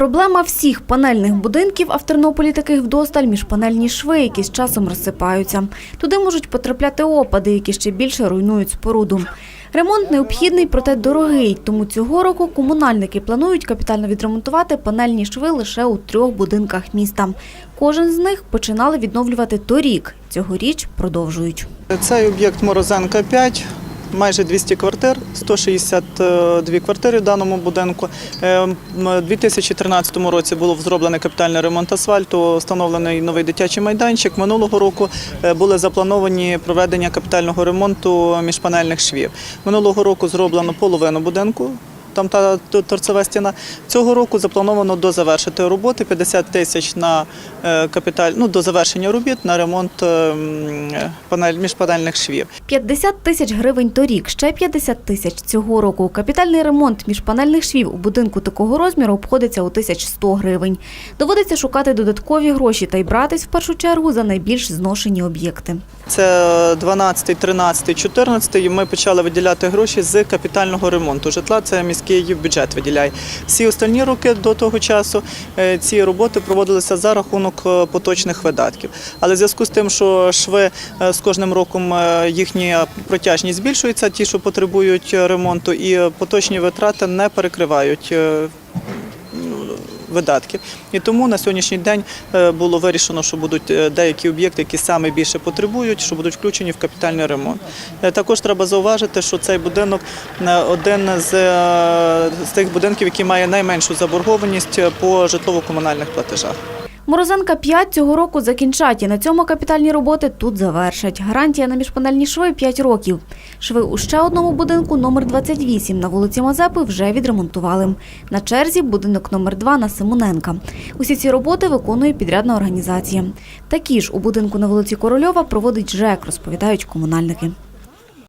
Проблема всіх панельних будинків, а в Тернополі таких вдосталь міжпанельні шви, які з часом розсипаються. Туди можуть потрапляти опади, які ще більше руйнують споруду. Ремонт необхідний, проте дорогий, тому цього року комунальники планують капітально відремонтувати панельні шви лише у трьох будинках міста. Кожен з них починали відновлювати торік. Цьогоріч продовжують. Цей об'єкт Морозенка 5, майже 200 квартир, 162 квартири в даному будинку. Е, У 2013 році було зроблений капітальний ремонт асфальту, встановлений новий дитячий майданчик. Минулого року е, були заплановані проведення капітального ремонту міжпанельних швів. Минулого року зроблено половину будинку. Там та торцева стіна. Цього року заплановано дозавершити роботи 50 тисяч на е, капіталь, ну, до завершення робіт на ремонт е, панель, міжпанельних швів. 50 тисяч гривень торік, ще 50 тисяч цього року. Капітальний ремонт міжпанельних швів у будинку такого розміру обходиться у 1100 гривень. Доводиться шукати додаткові гроші та й братись в першу чергу за найбільш зношені об'єкти. Це 12, 13, 14. І ми почали виділяти гроші з капітального ремонту житла. Це міський бюджет виділяє. Всі останні роки до того часу е, ці роботи проводилися за рахунок е, поточних видатків. Але в зв'язку з тим, що шви е, з кожним роком їхня протяжність збільшується, ті, що потребують ремонту, і поточні витрати не перекривають. Видатків. І тому на сьогоднішній день е, було вирішено, що будуть е, деякі об'єкти, які саме більше потребують, що будуть включені в капітальний ремонт. Е, Також треба зауважити, що цей будинок один з, з тих будинків, який має найменшу заборгованість по житлово-комунальних платежах. Морозенка 5 цього року закінчать і на цьому капітальні роботи тут завершать. Гарантія на міжпанельні шви 5 років. Шви у ще одному будинку номер 28 на вулиці Мазепи вже відремонтували. На черзі будинок номер 2 на Симоненка. Усі ці роботи виконує підрядна організація. Такі ж у будинку на вулиці Корольова проводить ЖЕК, розповідають комунальники.